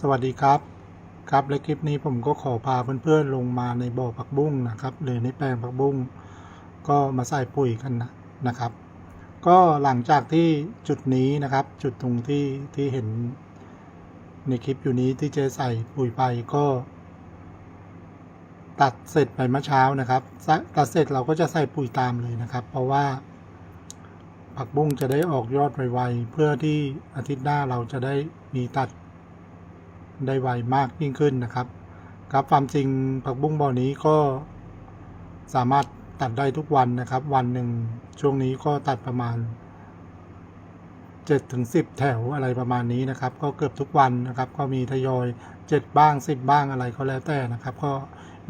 สวัสดีครับ ครับและคลิปนี้ผมก็ขอพาเพื่อนๆลงมาในบ่อผักบุ้งนะครับ หรือในแปลงผักบุ้งก็มาใส่ปุ๋ยกันนะนะครับ ก็หลังจากที่จุดนี้นะครับ จุดตรงที่ที่เห็นในคลิปอยู่นี้ที่เจใส่ปุ๋ยไปก็ ตัดเสร็จไปเมื่อเช้านะครับ ตัดเสร็จเราก็จะใส่ปุ๋ยตามเลยนะครับ เพราะว่า ผักบุ้งจะได้ออกยอดไวๆเพื่อที่อาทิตย์หน้าเราจะได้มีตัด ได้ไวมากยิ่งขึ้นนะครับครับความจริงผักบุ้งบ่อนี้ก็สามารถตัดได้ทุกวันนะครับ วันหนึ่งช่วงนี้ก็ตัดประมาณ7ถึง10 แถวอะไรประมาณนี้นะครับ ก็เกือบทุกวันนะครับ ก็มีทยอย 7 บ้าง 10 บ้างอะไรก็แล้วแต่นะครับ ก็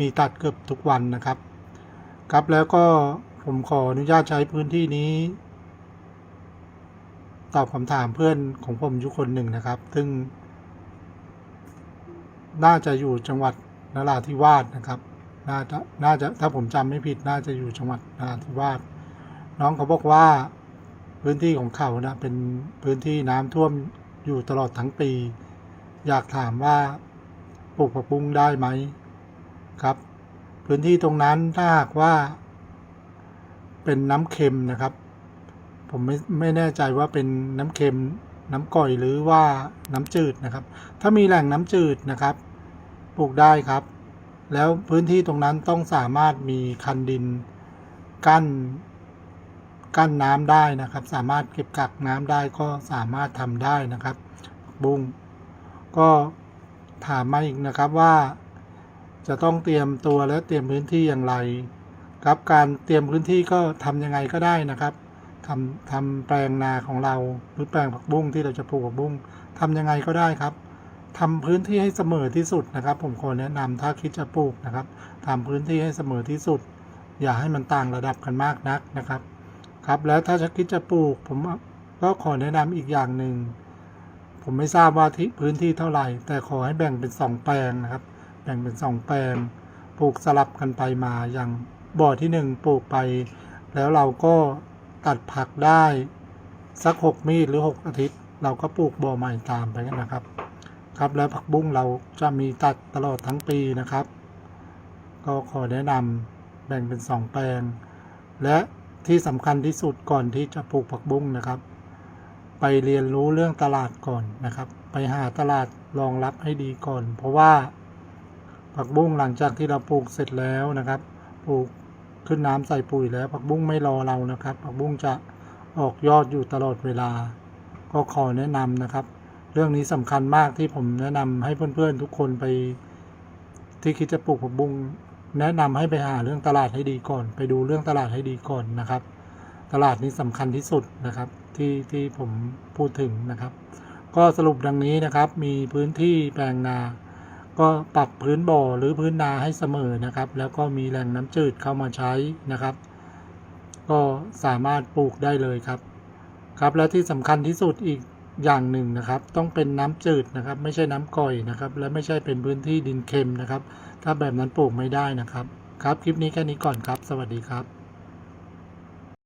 มีตัดเกือบทุกวันนะครับ ครับแล้วก็ผมขออนุญาตใช้พื้นที่นี้ ตอบคำถามเพื่อนของผมอยู่คนหนึ่งนะครับ ซึ่ง น่าจะอยู่จังหวัดนราธิวาสนะครับ น่าจะน่าจะถ้าผมจำไม่ผิดน่าจะอยู่จังหวัดนราธิวาสน้องเขาบอกว่าพื้นที่ของเขานะเป็นพื้นที่น้ำท่วมอยู่ตลอดทั้งปี อยากถามว่าปลูกผักบุ้งได้ไหมครับ พื้นที่ตรงนั้นถ้าหากว่า เป็นน้ำเค็มนะครับ ผมไม่ไม่แน่ใจว่าเป็นน้ำเค็มน้ำก่อยหรือว่าน้ำจืดนะครับ ถ้ามีแหล่งน้ำจืดนะครับ ปลูกได้ครับ แล้วพื้นที่ตรงนั้นต้องสามารถมีคันดินกั้นกั้นน้ำได้นะครับ สามารถเก็บกักน้ำได้ก็สามารถทำได้นะครับ บุ้งก็ถามมาอีกนะครับว่า จะต้องเตรียมตัวและเตรียมพื้นที่อย่างไรครับการเตรียมพื้นที่ก็ทำยังไงก็ได้นะครับทำทำแปลงนาของเราหรือแปลงผักบุ้งที่เราจะปลูกผักบุ้งทำยังไงก็ได้ครับ ทำพื้นที่ให้เสมอที่สุดนะครับ ผมขอแนะนำถ้าคิดจะปลูกนะครับทำพื้นที่ให้เสมอที่สุด อย่าให้มันต่างระดับกันมากนักนะครับ ครับแล้วถ้าจะคิดจะปลูก ผมก็ขอแนะนำอีกอย่างหนึ่งผมไม่ทราบว่าที่พื้นที่เท่าไหร่ แต่ขอให้แบ่งเป็นสองแปลงนะครับ แบ่งเป็นสองแปลงปลูกสลับกันไปมาอย่างบ่อที่หนึ่งปลูกไป แล้วเราก็ตัดผักได้สักหกมีดหรือหกอาทิตย์ เราก็ปลูกบ่อใหม่ตามไปนะครับ ครับแล้วผักบุ้งเราจะมีตัดตลอดทั้งปีนะครับ ก็ขอแนะนำแบ่งเป็นสองแปลง และที่สำคัญที่สุดก่อนที่จะปลูกผักบุ้งนะครับ ไปเรียนรู้เรื่องตลาดก่อนนะครับ ไปหาตลาดรองรับให้ดีก่อน เพราะว่าผักบุ้งหลังจากที่เราปลูกเสร็จแล้วนะครับ ปลูกขึ้นน้ำใส่ปุ๋ยแล้วผักบุ้งไม่รอเรานะครับ ผักบุ้งจะออกยอดอยู่ตลอดเวลา ก็ขอแนะนำนะครับ เรื่องนี้สำคัญมากที่ผมแนะนำให้เพื่อนๆทุกคนไป ที่คิดจะปลูกผักบุ้งแนะนำให้ไปหาเรื่องตลาดให้ดีก่อน ไปดูเรื่องตลาดให้ดีก่อนนะครับ ตลาดนี้สำคัญที่สุดนะครับที่ที่ผมพูดถึงนะครับ ก็สรุปดังนี้นะครับ มีพื้นที่แปลงนา ก็ปรับพื้นบ่อหรือพื้นนาให้เสมอนะครับ แล้วก็มีแหล่งน้ำจืดเข้ามาใช้นะครับ ก็สามารถปลูกได้เลยครับ ครับและที่สำคัญที่สุดอีก อย่างหนึ่งนะครับ ต้องเป็นน้ำจืดนะครับ ไม่ใช่น้ำก่อยนะครับ และไม่ใช่เป็นพื้นที่ดินเค็มนะครับ ถ้าแบบนั้นปลูกไม่ได้นะครับ ครับ คลิปนี้แค่นี้ก่อนครับ สวัสดีครับ